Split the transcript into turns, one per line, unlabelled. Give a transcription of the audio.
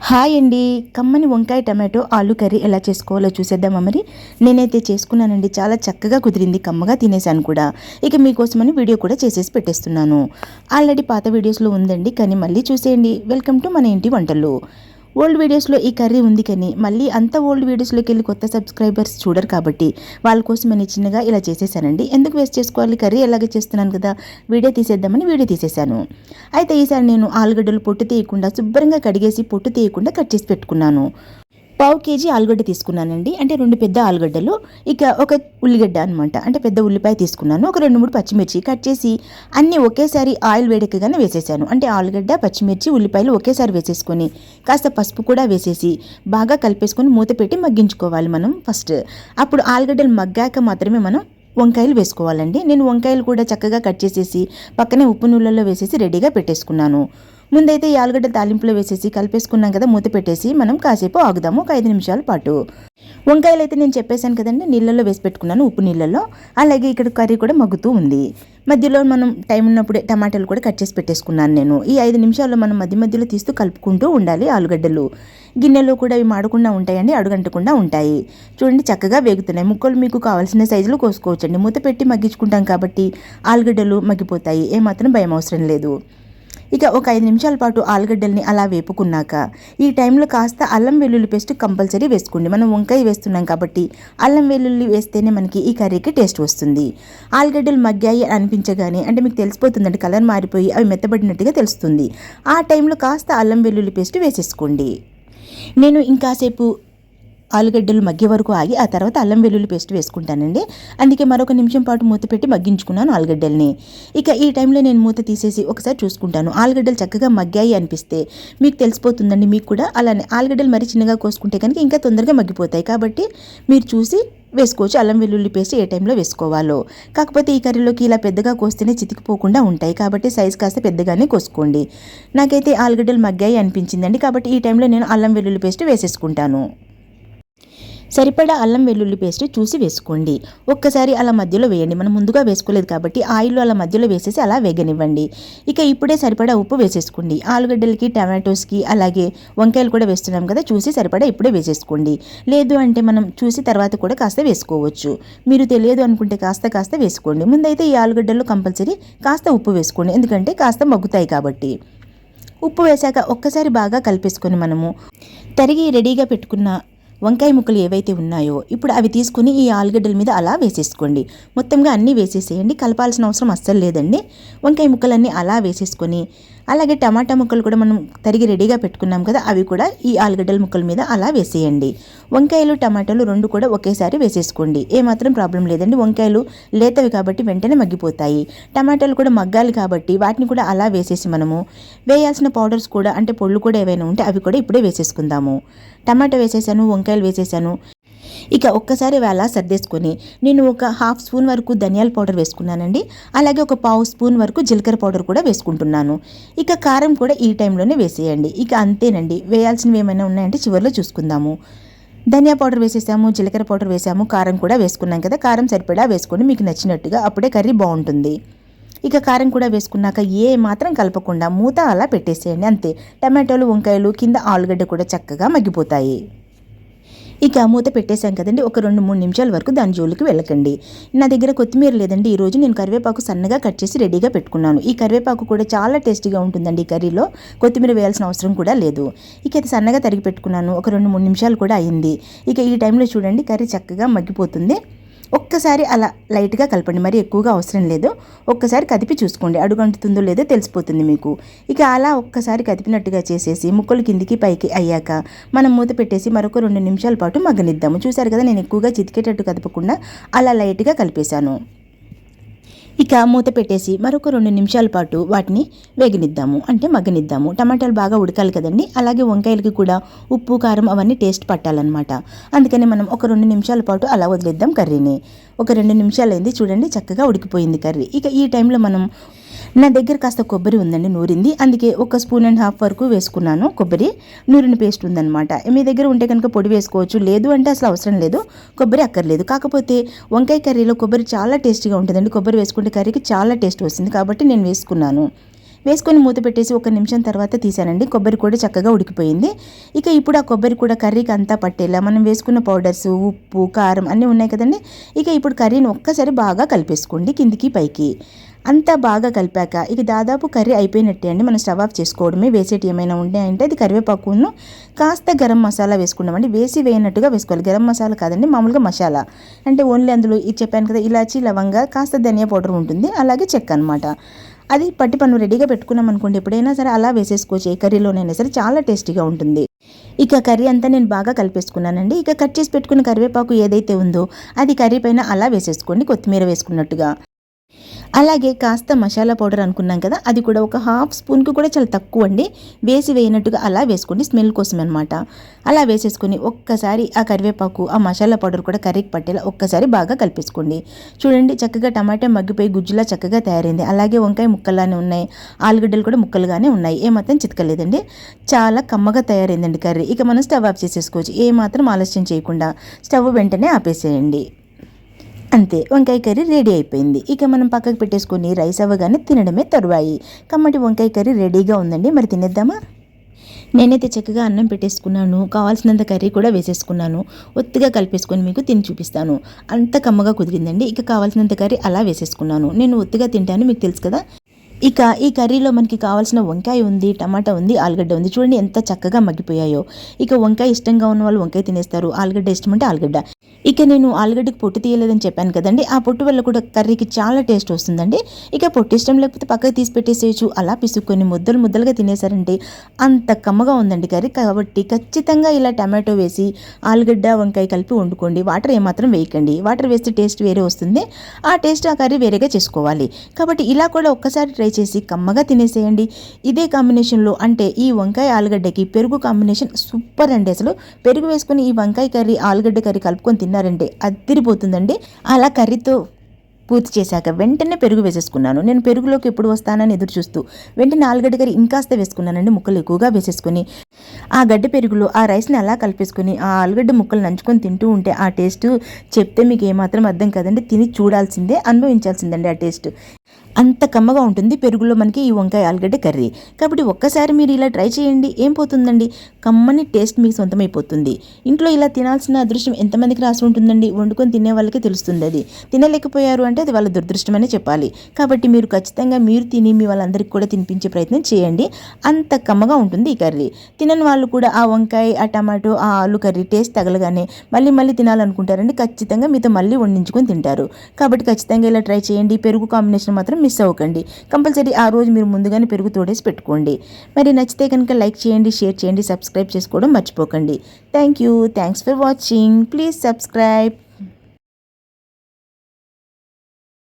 Hi అండి. కమ్మని వంకాయ టమాటో ఆలు కర్రీ ఎలా చేసుకోవాలో చూసేద్దామా మరి? నేనైతే చేసుకున్నానండి. చాలా చక్కగా కుదిరింది. కమ్మగా తినేసాను కూడా. ఇక మీకోసమని వీడియో కూడా చేసేసి పెట్టేస్తున్నాను. ఆల్రెడీ పాత వీడియోస్లో ఉందండి. కానీ మళ్ళీ చూసేయండి. వెల్కమ్ టు మన ఇంటి వంటలు. ఓల్డ్ వీడియోస్లో ఈ కర్రీ ఉంది కానీ మళ్ళీ అంత ఓల్డ్ వీడియోస్లోకి వెళ్ళి కొత్త సబ్స్క్రైబర్స్ చూడరు కాబట్టి వాళ్ళ కోసం నేను చిన్నగా ఇలా చేసేసానండి. ఎందుకు వేస్ట్ చేసుకోవాలి? కర్రీ ఎలాగే చేస్తున్నాను కదా? వీడియో తీసేద్దామని వీడియో తీసేశాను అయితే ఈసారి నేను ఆలుగడ్డలు పొట్టు తీయకుండా శుభ్రంగా కడిగేసి పొట్టు తీయకుండా కట్ చేసి పెట్టుకున్నాను. పావు కేజీ ఆలుగడ్డ తీసుకున్నానండి. అంటే రెండు పెద్ద ఆలుగడ్డలు ఇక ఒక ఉల్లిగడ్డ అనమాట అంటే పెద్ద ఉల్లిపాయ తీసుకున్నాను. ఒక రెండు మూడు పచ్చిమిర్చి కట్ చేసి అన్నీ ఒకేసారి ఆయిల్ వేడెక్కగానే వేసేసాను. అంటే ఆలుగడ్డ పచ్చిమిర్చి ఉల్లిపాయలు ఒకేసారి వేసేసుకొని కాస్త పసుపు కూడా వేసేసి బాగా కలిపేసుకొని మూత పెట్టి మగ్గించుకోవాలి మనం ఫస్ట్. అప్పుడు ఆలుగడ్డలు మగ్గాక మాత్రమే మనం వంకాయలు వేసుకోవాలండి. నేను వంకాయలు కూడా చక్కగా కట్ చేసేసి పక్కనే ఉప్పు నూళ్ళల్లో వేసేసి రెడీగా పెట్టేసుకున్నాను. ముందైతే ఈ ఆలుగడ్డ తాలింపులో వేసేసి కలిపేసుకున్నాం కదా మూత పెట్టేసి మనం కాసేపు ఆగుదాము ఒక ఐదు నిమిషాల పాటు. వంకాయలు అయితే నేను చెప్పేశాను కదండి నీళ్ళల్లో వేసి పెట్టుకున్నాను ఉప్పు నీళ్ళల్లో. అలాగే ఇక్కడ కర్రీ కూడా మగ్గుతూ ఉంది. మధ్యలో మనం టైం ఉన్నప్పుడే టమాటాలు కూడా కట్ చేసి పెట్టేసుకున్నాను నేను. ఈ ఐదు నిమిషాల్లో మనం మధ్య మధ్యలో తీస్తూ కలుపుకుంటూ ఉండాలి ఆలుగడ్డలు. గిన్నెలో కూడా ఇవి మాడకుండా ఉంటాయండి అడుగంటకుండా ఉంటాయి. చూడండి చక్కగా వేగుతున్నాయి. ముక్కలు మీకు కావాల్సిన సైజులో కోసుకోవచ్చండి. మూత పెట్టి మగ్గించుకుంటాం కాబట్టి ఆలుగడ్డలు మగ్గిపోతాయి ఏమాత్రం భయం అవసరం లేదు. ఇక ఒక ఐదు నిమిషాల పాటు ఆలుగడ్డల్ని అలా వేపుకున్నాక ఈ టైంలో కాస్త అల్లం వెల్లుల్లి పేస్ట్ కంపల్సరీ వేసుకోండి. మనం వంకాయ వేస్తున్నాం కాబట్టి అల్లం వెల్లుల్లి వేస్తేనే మనకి ఈ కర్రీకి టేస్ట్ వస్తుంది. ఆలుగడ్డలు మగ్గాయి అనిపించగానే అంటే మీకు తెలిసిపోతుందండి కలర్ మారిపోయి అవి మెత్తబడినట్టుగా తెలుస్తుంది. ఆ టైంలో కాస్త అల్లం వెల్లుల్లి పేస్ట్ వేసేసుకోండి. నేను ఇంకాసేపు ఆలుగడ్డలు మగ్గే వరకు ఆగి ఆ తర్వాత అల్లం వెల్లుల్లి పేస్ట్ వేసుకుంటానండి. అందుకే మరొక నిమిషం పాటు మూత పెట్టి మగ్గించుకున్నాను ఆలుగడ్డల్ని. ఇక ఈ టైంలో నేను మూత తీసేసి ఒకసారి చూసుకుంటాను. ఆలుగడ్డలు చక్కగా మగ్గాయి అనిపిస్తే మీకు తెలిసిపోతుందండి మీకు కూడా. అలానే ఆలుగడ్డలు మరీ చిన్నగా కోసుకుంటే కనుక ఇంకా తొందరగా మగ్గిపోతాయి కాబట్టి మీరు చూసి వేసుకోవచ్చు. అల్లం వెల్లుల్లి పేస్ట్ ఏ టైంలో వేసుకోవాలో. కాకపోతే ఈ కర్రీలోకి ఇలా పెద్దగా కోస్తేనే చితికిపోకుండా ఉంటాయి కాబట్టి సైజ్ కాస్త పెద్దగానే కోసుకోండి. నాకైతే ఆలుగడ్డలు మగ్గాయి అనిపించిందండి కాబట్టి ఈ టైంలో నేను అల్లం వెల్లుల్లి పేస్ట్ వేసేసుకుంటాను. సరిపడా అల్లం వెల్లుల్లి పేస్ట్ చూసి వేసుకోండి. ఒక్కసారి అలా మధ్యలో వేయండి. మనం ముందుగా వేసుకోలేదు కాబట్టి ఆయిల్ అలా మధ్యలో వేసేసి అలా వేగనివ్వండి. ఇక ఇప్పుడే సరిపడా ఉప్పు వేసేసుకోండి. ఆలుగడ్డలకి టమాటోస్కి అలాగే వంకాయలు కూడా వేస్తున్నాం కదా చూసి సరిపడా ఇప్పుడే వేసేసుకోండి. లేదు అంటే మనం చూసి తర్వాత కూడా కాస్త వేసుకోవచ్చు. మీరు తెలియదు అనుకుంటే కాస్త కాస్త వేసుకోండి. ముందైతే ఈ ఆలుగడ్డల్లో కంపల్సరీ కాస్త ఉప్పు వేసుకోండి. ఎందుకంటే కాస్త మగ్గుతాయి కాబట్టి. ఉప్పు వేశాక ఒక్కసారి బాగా కలిపేసుకొని మనము తరిగి రెడీగా పెట్టుకున్న వంకాయ ముక్కలు ఏవైతే ఉన్నాయో ఇప్పుడు అవి తీసుకుని ఈ ఆలుగడ్డల మీద అలా వేసేసుకోండి. మొత్తంగా అన్నీ వేసేసేయండి. కలపాల్సిన అవసరం అస్సలు లేదండి. వంకాయ ముక్కలన్నీ అలా వేసేసుకొని అలాగే టమాటా ముక్కలు కూడా మనం తరిగి రెడీగా పెట్టుకున్నాం కదా అవి కూడా ఈ ఆలుగడ్డల ముక్కల మీద అలా వేసేయండి. వంకాయలు టమాటాలు రెండు కూడా ఒకేసారి వేసేసుకోండి. ఏమాత్రం ప్రాబ్లం లేదండి. వంకాయలు లేతవి కాబట్టి వెంటనే మగ్గిపోతాయి. టమాటాలు కూడా మగ్గాలి కాబట్టి వాటిని కూడా అలా వేసేసి మనము వేయాల్సిన పౌడర్స్ కూడా అంటే పొళ్ళు కూడా ఏవైనా ఉంటే అవి కూడా ఇప్పుడే వేసేసుకుందాము. టమాటా వేసేసాను వంకాయలు వేసేసాను. ఇక ఒక్కసారి వేళ సర్దేసుకొని నేను ఒక హాఫ్ స్పూన్ వరకు ధనియాల పౌడర్ వేసుకున్నానండి. అలాగే ఒక పావు స్పూన్ వరకు జీలకర్ర పౌడర్ కూడా వేసుకుంటున్నాను. ఇక కారం కూడా ఈ టైంలోనే వేసేయండి. ఇక అంతేనండి. వేయాల్సినవి ఏమైనా ఉన్నాయంటే చివరిలో చూసుకుందాము. ధనియా పౌడర్ వేసేసాము జీలకర్ర పౌడర్ వేసాము కారం కూడా వేసుకున్నాం కదా. కారం సరిపడా వేసుకొని మీకు నచ్చినట్టుగా అప్పుడే కర్రీ బాగుంటుంది. ఇక కారం కూడా వేసుకున్నాక ఏ మాత్రం కలపకుండా మూత అలా పెట్టేసేయండి. అంతే. టమాటోలు వంకాయలు కింద ఆలుగడ్డ కూడా చక్కగా మగ్గిపోతాయి. ఇక మూత పెట్టేశాం కదండి. ఒక రెండు మూడు నిమిషాల వరకు దాని జోలికి వెళ్ళకండి. నా దగ్గర కొత్తిమీర లేదండి. ఈరోజు నేను కరివేపాకు సన్నగా కట్ చేసి రెడీగా పెట్టుకున్నాను. ఈ కరివేపాకు కూడా చాలా టేస్టీగా ఉంటుందండి ఈ కర్రీలో. కొత్తిమీర వేయాల్సిన అవసరం కూడా లేదు. ఇక అది సన్నగా తరిగి పెట్టుకున్నాను. ఒక రెండు మూడు నిమిషాలు కూడా అయింది. ఇక ఈ టైంలో చూడండి కర్రీ చక్కగా మగ్గిపోతుంది. ఒక్కసారి అలా లైట్గా కలపండి. మరి ఎక్కువగా అవసరం లేదు. ఒక్కసారి కదిపి చూసుకోండి. అడుగంటుతుందో లేదో తెలిసిపోతుంది మీకు. ఇక అలా ఒక్కసారి కదిపినట్టుగా చేసేసి ముక్కలు కిందికి పైకి అయ్యాక మనం మూత పెట్టేసి మరొక రెండు నిమిషాల పాటు మగ్గనిద్దాము. చూసారు కదా నేను ఎక్కువగా చితికేటట్టు కదపకుండా అలా లైట్గా కలిపేశాను. ఇక మూత పెట్టేసి మరొక రెండు నిమిషాల పాటు వాటిని వేగనిద్దాము. అంటే మగ్గనిద్దాము. టమాటాలు బాగా ఉడకాలి కదండి. అలాగే వంకాయలకి కూడా ఉప్పు కారం అవన్నీ టేస్ట్ పట్టాలన్నమాట. అందుకని మనం ఒక రెండు నిమిషాల పాటు అలా వదిలేద్దాం కర్రీని. ఒక రెండు నిమిషాలు అయింది చూడండి చక్కగా ఉడికిపోయింది కర్రీ. ఇక ఈ టైంలో మనం నా దగ్గర కాస్త కొబ్బరి ఉందండి నూరింది. అందుకే ఒక స్పూన్ అండ్ హాఫ్ వరకు వేసుకున్నాను కొబ్బరి. నూరిన పేస్ట్ ఉందన్నమాట. మీ దగ్గర ఉంటే కనుక పొడి వేసుకోవచ్చు. లేదు అంటే అసలు అవసరం లేదు. కొబ్బరి అక్కర్లేదు. కాకపోతే వంకాయ కర్రీలో కొబ్బరి చాలా టేస్టీగా ఉంటుందండి. కొబ్బరి వేసుకుంటే కర్రీకి చాలా టేస్ట్ వస్తుంది. కాబట్టి నేను వేసుకున్నాను. వేసుకొని మూత పెట్టేసి ఒక నిమిషం తర్వాత తీసానండి కొబ్బరి కూడా చక్కగా ఉడికిపోయింది. ఇక ఇప్పుడు ఆ కొబ్బరి కూడా కర్రీకి అంతా పట్టేలా మనం వేసుకున్న పౌడర్స్ ఉప్పు కారం అన్నీ ఉన్నాయి కదండి. ఇక ఇప్పుడు కర్రీని ఒక్కసారి బాగా కలిపేసుకోండి కిందికి పైకి. అంతా బాగా కలిపాక ఇక దాదాపు కర్రీ అయిపోయినట్టే అండి. మనం స్టవ్ ఆఫ్ చేసుకోవడమే. వేసేటి ఏమైనా ఉన్నాయంటే అది కరివేపాకును కాస్త గరం మసాలా వేసుకున్నామండి. వేసి వేయనట్టుగా వేసుకోవాలి. గరం మసాలా కాదండి మామూలుగా మసాలా. అంటే ఓన్లీ అందులో ఇది చెప్పాను కదా ఇలాచి లవంగా కాస్త ధనియా పౌడర్ ఉంటుంది. అలాగే చెక్క అనమాట అది పట్టి పన్ను రెడీగా పెట్టుకున్నాం అనుకోండి ఎప్పుడైనా సరే అలా వేసేసుకోవచ్చు. ఏ కర్రీలోనైనా సరే చాలా టేస్టీగా ఉంటుంది. ఇక కర్రీ అంతా నేను బాగా కలిపేసుకున్నానండి. ఇక కట్ చేసి పెట్టుకున్న కరివేపాకు ఏదైతే ఉందో అది కర్రీ పైన అలా వేసేసుకోండి కొత్తిమీర వేసుకున్నట్టుగా. అలాగే కాస్త మసాలా పౌడర్ అనుకున్నాం కదా అది కూడా ఒక హాఫ్ స్పూన్కి కూడా చాలా తక్కువ అండి. వేసి వేయనట్టుగా అలా వేసుకోండి స్మెల్ కోసం అనమాట అలా వేసేసుకొని ఒక్కసారి ఆ కరివేపాకు ఆ మసాలా పౌడర్ కూడా కర్రీకి పట్టేలా ఒక్కసారి బాగా కలిపేసుకోండి. చూడండి చక్కగా టమాటా మగ్గిపోయి గుజ్జులా చక్కగా తయారైంది. అలాగే వంకాయ ముక్కలానే ఉన్నాయి ఆలుగడ్డలు కూడా ముక్కలుగానే ఉన్నాయి ఏమాత్రం చితకలేదండి. చాలా కమ్మగా తయారైందండి కర్రీ. ఇక మనం స్టవ్ ఆఫ్ చేసేసుకోవచ్చు ఏమాత్రం ఆలస్యం చేయకుండా. స్టవ్ వెంటనే ఆపేసేయండి. అంతే వంకాయ కర్రీ రెడీ అయిపోయింది. ఇక మనం పక్కకు పెట్టేసుకొని రైస్ అవ్వగానే తినడమే తరువాయి. కమ్మటి వంకాయ కర్రీ రెడీగా ఉందండి మరి తినేద్దామా? నేనైతే చక్కగా అన్నం పెట్టేసుకున్నాను కావాల్సినంత కర్రీ కూడా వేసేసుకున్నాను. ఒత్తిగా కలిపేసుకొని మీకు తిని చూపిస్తాను. అంత కమ్మగా కుదిరిందండి ఇక కావాల్సినంత కర్రీ అలా వేసేసుకున్నాను. నేను ఒత్తిగా తింటాను మీకు తెలుసు కదా? ఇక ఈ కర్రీలో మనకి కావాల్సిన వంకాయ ఉంది టమాటా ఉంది ఆలుగడ్డ ఉంది. చూడండి ఎంత చక్కగా మగ్గిపోయాయో. ఇక వంకాయ ఇష్టంగా ఉన్న వాళ్ళు వంకాయ తినేస్తారు. ఆలుగడ్డ ఇష్టం అంటే ఆలుగడ్డ. ఇక నేను ఆలుగడ్డకి పొట్టు తీయలేదని చెప్పాను కదండి. ఆ పొట్టు వల్ల కూడా కర్రీకి చాలా టేస్ట్ వస్తుందండి. ఇక పొట్టు ఇష్టం లేకపోతే పక్కకి తీసి పెట్టేసేయచ్చు. అలా పిసుక్కొని ముద్దలు ముద్దలుగా తినేసారంటే అంత కమ్మగా ఉందండి కర్రీ. కాబట్టి ఖచ్చితంగా ఇలా టమాటో వేసి ఆలుగడ్డ వంకాయ కలిపి వండుకోండి. వాటర్ ఏమాత్రం వేయకండి. వాటర్ వేస్తే టేస్ట్ వేరే వస్తుంది. ఆ టేస్ట్ ఆ కర్రీ వేరేగా చేసుకోవాలి. కాబట్టి ఇలా కూడా ఒక్కసారి ట్రై చేసి కమ్మగా తినేసేయండి. ఇదే కాంబినేషన్లో అంటే ఈ వంకాయ ఆలుగడ్డకి పెరుగు కాంబినేషన్ సూపర్ అండి అసలు. పెరుగు వేసుకుని ఈ వంకాయ కర్రీ ఆలుగడ్డ కర్రీ కలుపుకొని తిన్నారంటే అద్దరిపోతుందండి అలా కర్రీతో పూర్తి చేశాక వెంటనే పెరుగు వేసేసుకున్నాను. నేను పెరుగులోకి ఎప్పుడు వస్తానని ఎదురు చూస్తూ వెంటనే ఆలుగడ్డ కర్రీ ఇంకాస్త వేసుకున్నానండి ముక్కలు ఎక్కువగా వేసేసుకొని. ఆ గడ్డ పెరుగులో ఆ రైస్ని అలా కలిపేసుకొని ఆ ఆలుగడ్డ ముక్కలు నంచుకొని తింటూ ఉంటే ఆ టేస్ట్ చెప్తే మీకు ఏమాత్రం అర్థం కదండి. తిని చూడాల్సిందే అనుభవించాల్సిందండి ఆ టేస్ట్. అంత కమ్మగా ఉంటుంది పెరుగులో మనకి ఈ వంకాయ ఆలుగడ్డ కర్రీ. కాబట్టి ఒక్కసారి మీరు ఇలా ట్రై చేయండి. ఏం పోతుందండి? కమ్మని టేస్ట్ మీకు సొంతమైపోతుంది. ఇంట్లో ఇలా తినాల్సిన అదృష్టం ఎంతమందికి రాసి ఉంటుందండి? వండుకొని తినే వాళ్ళకి తెలుస్తుంది అది. తినలేకపోయారు అంటే అది వాళ్ళ దురదృష్టమనే చెప్పాలి. కాబట్టి మీరు ఖచ్చితంగా మీరు తిని మీ వాళ్ళందరికీ కూడా తినిపించే ప్రయత్నం చేయండి. అంత కమ్మగా ఉంటుంది ఈ కర్రీ. తినని వాళ్ళు కూడా ఆ వంకాయ ఆ టమాటో ఆ ఆలు కర్రీ టేస్ట్ తగలగానే మళ్ళీ మళ్ళీ తినాలనుకుంటారండి. ఖచ్చితంగా మీతో మళ్ళీ వండించుకొని తింటారు. కాబట్టి ఖచ్చితంగా ఇలా ట్రై చేయండి. పెరుగు కాంబినేషన్ మాత్రం మిస్ అవ్వకండి. కంపల్సరీ ఆ రోజు మీరు ముందుగానే పెరుగు తోడేసి పెట్టుకోండి. మరి నచ్చితే కనుక లైక్ చేయండి షేర్ చేయండి సబ్స్క్రైబ్ చేసుకోవడం మర్చిపోకండి. Thank you. Thanks for watching. Please subscribe.